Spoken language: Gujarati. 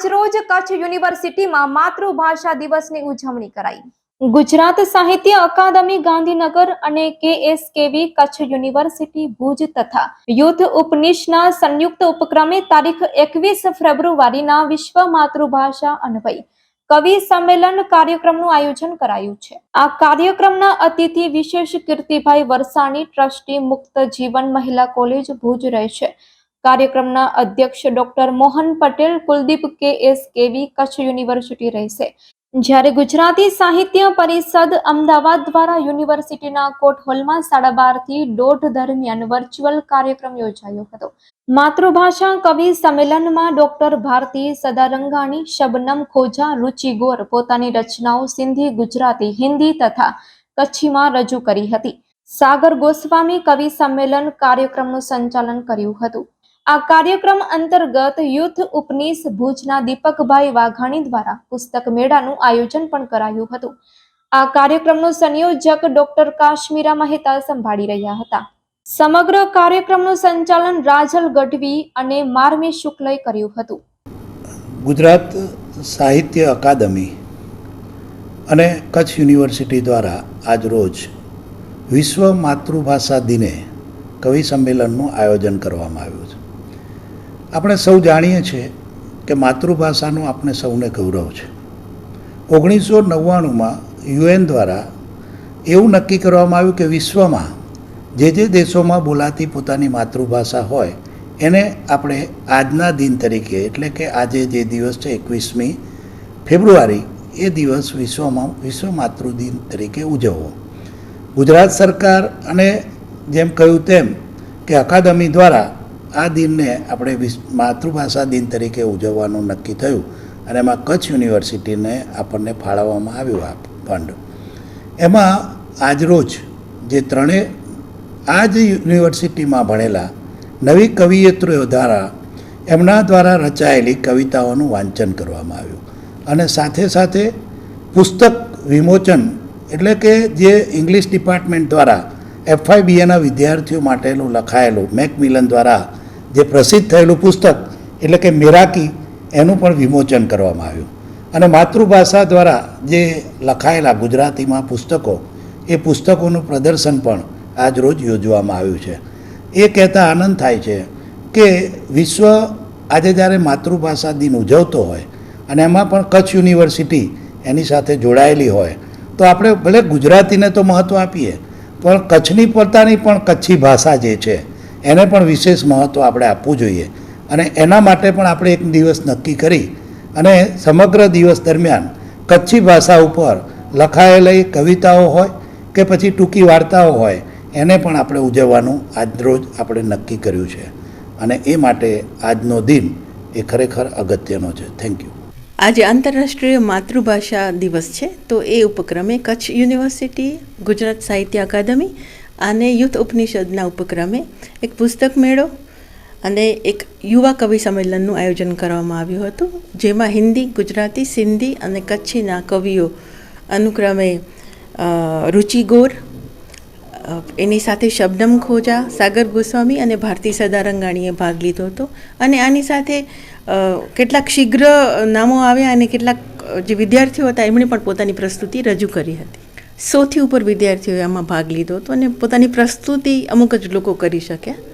આજ રોજ કચ્છ યુનિવર્સિટીમાં માતૃભાષા દિવસની ઉજવણી કરાઈ. ગુજરાત સાહિત્ય અકાદમી ગાંધીનગર અને કેએસકેવી કચ્છ યુનિવર્સિટી ભુજ તથા યુથ ઉપનિષના સંયુક્ત ઉપક્રમે તારીખ એકવીસ ફેબ્રુઆરીના વિશ્વ માતૃભાષા અન્વય કવિ સંમેલન કાર્યક્રમનું આયોજન કરાયું છે. આ કાર્યક્રમના અતિથિ વિશેષ કીર્તિભાઈ વરસાણી, ટ્રસ્ટી મુક્ત જીવન મહિલા કોલેજ ભુજ રહેશે. કાર્યક્રમના અધ્યક્ષ ડોક્ટર મોહન પટેલ કુલદીપ કે એસ કેવી કચ્છ યુનિવર્સિટી રહેશે. જ્યારે ગુજરાતી સાહિત્ય પરિષદ અમદાવાદ દ્વારા યુનિવર્સિટીના કોર્ટ હોલમાં સાડા બારથી દોઢ દરમિયાન વર્ચ્યુઅલ કાર્યક્રમ યોજાયો હતો. માતૃભાષા કવિ સંમેલનમાં ડોક્ટર ભારતી સદારંગાણી, શબનમ ખોજા, રુચિ ગોર પોતાની રચનાઓ સિંધી, ગુજરાતી, હિન્દી તથા કચ્છીમાં રજૂ કરી હતી. સાગર ગોસ્વામી કવિ સંમેલન કાર્યક્રમનું સંચાલન કર્યું હતું. આ કાર્યક્રમ અંતર્ગત યુથ ઉપનીશ ભુજના દીપકભાઈ વાઘાણી દ્વારા પુસ્તક મેળાનું આયોજન પણ કરાયું હતું. આ કાર્યક્રમનું સંયોજક ડોક્ટર કાશ્મીરા મહેતા સંભાળી રહ્યા હતા. સમગ્ર કાર્યક્રમનું સંચાલન રાજલ ગઢવી અને માર્મી શુક્લએ કર્યું હતું. ગુજરાત સાહિત્ય અકાદમી અને કચ્છ યુનિવર્સિટી દ્વારા આજરોજ વિશ્વ માતૃભાષા દિને કવિ સંમેલનનું આયોજન કરવામાં આવ્યું છે. આપણે સૌ જાણીએ છીએ કે માતૃભાષાનું આપણે સૌને ગૌરવ છે. ઓગણીસો નવ્વાણુંમાં યુએન દ્વારા એવું નક્કી કરવામાં આવ્યું કે વિશ્વમાં જે જે દેશોમાં બોલાતી પોતાની માતૃભાષા હોય, એને આપણે આજના દિન તરીકે, એટલે કે આજે જે દિવસ છે એકવીસમી ફેબ્રુઆરી, એ દિવસ વિશ્વમાં, વિશ્વ માતૃદિન તરીકે ઉજવવો. ગુજરાત સરકાર અને જેમ કહ્યું તેમ કે અકાદમી દ્વારા આ દિનને આપણે માતૃભાષા દિન તરીકે ઉજવવાનું નક્કી થયું અને એમાં કચ્છ યુનિવર્સિટીને આપણને ફાળવવામાં આવ્યું આ ફંડ. એમાં આજરોજ જે ત્રણેય આ જ યુનિવર્સિટીમાં ભણેલા નવી કવિયત્રીઓ દ્વારા એમના દ્વારા રચાયેલી કવિતાઓનું વાંચન કરવામાં આવ્યું. અને સાથે સાથે પુસ્તક વિમોચન એટલે કે જે ઇંગ્લિશ ડિપાર્ટમેન્ટ દ્વારા એફઆઈ બીએના વિદ્યાર્થીઓ માટેનું લખાયેલું મેકમિલન દ્વારા જે પ્રસિદ્ધ થયેલું પુસ્તક, એટલે કે મેરાકી, એનું પણ વિમોચન કરવામાં આવ્યું. અને માતૃભાષા દ્વારા જે લખાયેલા ગુજરાતીમાં પુસ્તકો, એ પુસ્તકોનું પ્રદર્શન પણ આજ રોજ યોજવામાં આવ્યું છે. એ કહેતા આનંદ થાય છે કે વિશ્વ આજે જ્યારે માતૃભાષા દિન ઉજવતો હોય, અને એમાં પણ કચ્છ યુનિવર્સિટી એની સાથે જોડાયેલી હોય, તો આપણે ભલે ગુજરાતીને તો મહત્ત્વ આપીએ, પણ કચ્છની પોતાની પણ કચ્છી ભાષા જે છે એને પણ વિશેષ મહત્ત્વ આપણે આપવું જોઈએ. અને એના માટે પણ આપણે એક દિવસ નક્કી કરી અને સમગ્ર દિવસ દરમિયાન કચ્છી ભાષા ઉપર લખાયેલી કવિતાઓ હોય કે પછી ટૂંકી વાર્તાઓ હોય, એને પણ આપણે ઉજવવાનું આજરોજ આપણે નક્કી કર્યું છે. અને એ માટે આજનો દિન એ ખરેખર અગત્યનો છે. થેન્ક યુ આજે આંતરરાષ્ટ્રીય માતૃભાષા દિવસ છે, તો એ ઉપક્રમે કચ્છ યુનિવર્સિટી, ગુજરાત સાહિત્ય અકાદમી અને યુથ ઉપનિષદના ઉપક્રમે એક પુસ્તક મેળો અને એક યુવા કવિ સંમેલનનું આયોજન કરવામાં આવ્યું હતું, જેમાં હિન્દી, ગુજરાતી, સિંધી અને કચ્છીના કવિઓ અનુક્રમે રુચિ ગોર એની સાથે શબનમ ખોજા, સાગર ગોસ્વામી અને ભારતી સદારંગાણીએ ભાગ લીધો હતો. અને આની સાથે કેટલાક શીઘ્ર નામો આવ્યા અને કેટલાક જે વિદ્યાર્થીઓ હતા, એમણે પણ પોતાની પ્રસ્તુતિ રજૂ કરી હતી. સોથી ઉપર વિદ્યાર્થીઓએ આમાં ભાગ લીધો હતો અને પોતાની પ્રસ્તુતિ અમુક જ લોકો કરી શક્યા